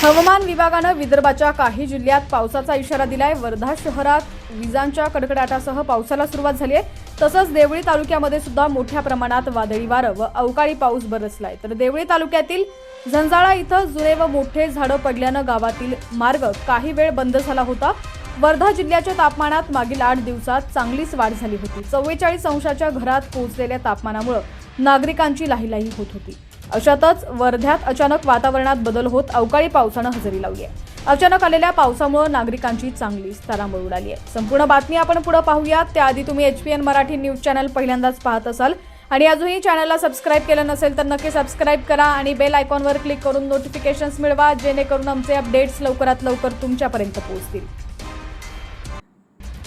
हवामान विभागानं विदर्भाच्या काही जिल्ह्यात पावसाचा इशारा दिलाय. वर्धा शहरात विजांच्या कडकडाटासह पावसाला सुरुवात झाली आहे. तसंच देवळी तालुक्यामध्ये सुद्धा मोठ्या प्रमाणात वादळी वारं व अवकाळी पाऊस बरसलाय. तर देवळी तालुक्यातील झंजाळा इथं जुने व मोठे झाडं पडल्यानं गावातील मार्ग काही वेळ बंद झाला होता. वर्धा जिल्ह्याच्या तापमानात मागील आठ दिवसात चांगलीच वाढ झाली होती. चव्वेचाळीस अंशाच्या घरात पोहोचलेल्या तापमानामुळे नागरिकांची लाहीलाही होत होती. अशातच वर्ध्यात अचानक वातावरणात बदल होत अवकाळी पावसानं हजेरी लावली आहे. अचानक आलेल्या पावसामुळे नागरिकांची चांगली तारांबळ उडाली आहे. संपूर्ण बातमी आपण पुढे पाहूयात. त्याआधी तुम्ही H P N Marathi news channel पहिल्यांदाच पाहत असाल. आणि अजूनही चॅनलला सबस्क्राईब केलं नसेल तर नक्की सबस्क्राईब करा आणि बेल आयकॉनवर क्लिक करून नोटिफिकेशन्स मिळवा जेणेकरून आमचे अपडेट्स लवकरात लवकर तुमच्यापर्यंत पोहोचतील.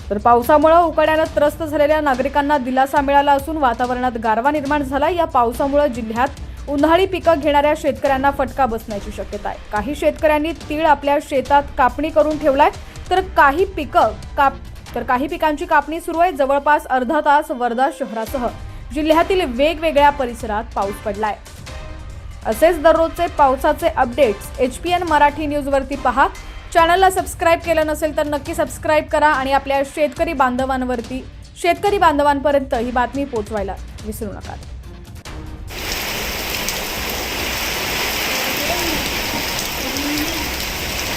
तर पावसामुळे उकाड्यानं त्रस्त झालेल्या नागरिकांना दिलासा मिळाला असून वातावरणात गारवा निर्माण झाला. या पावसामुळे जिल्ह्यात उन्हाळी पिकं घेणाऱ्या शेतकऱ्यांना फटका बसण्याची शक्यता आहे. काही शेतकऱ्यांनी तीळ आपल्या शेतात कापणी करून ठेवलाय तर काही पिकं काप तर काही पिकांची कापणी सुरू आहे. जवळपास अर्धा तास वर्धा शहरासह जिल्ह्यातील वेगवेगळ्या परिसरात पाऊस पडलाय. असेच दररोजचे पावसाचे updates H P N Marathi न्यूजवरती पहा. चॅनलला सबस्क्राईब केलं नसेल तर नक्की सबस्क्राईब करा आणि आपल्या शेतकरी बांधवांवरती शेतकरी बांधवांपर्यंत ही बातमी पोचवायला विसरू नका.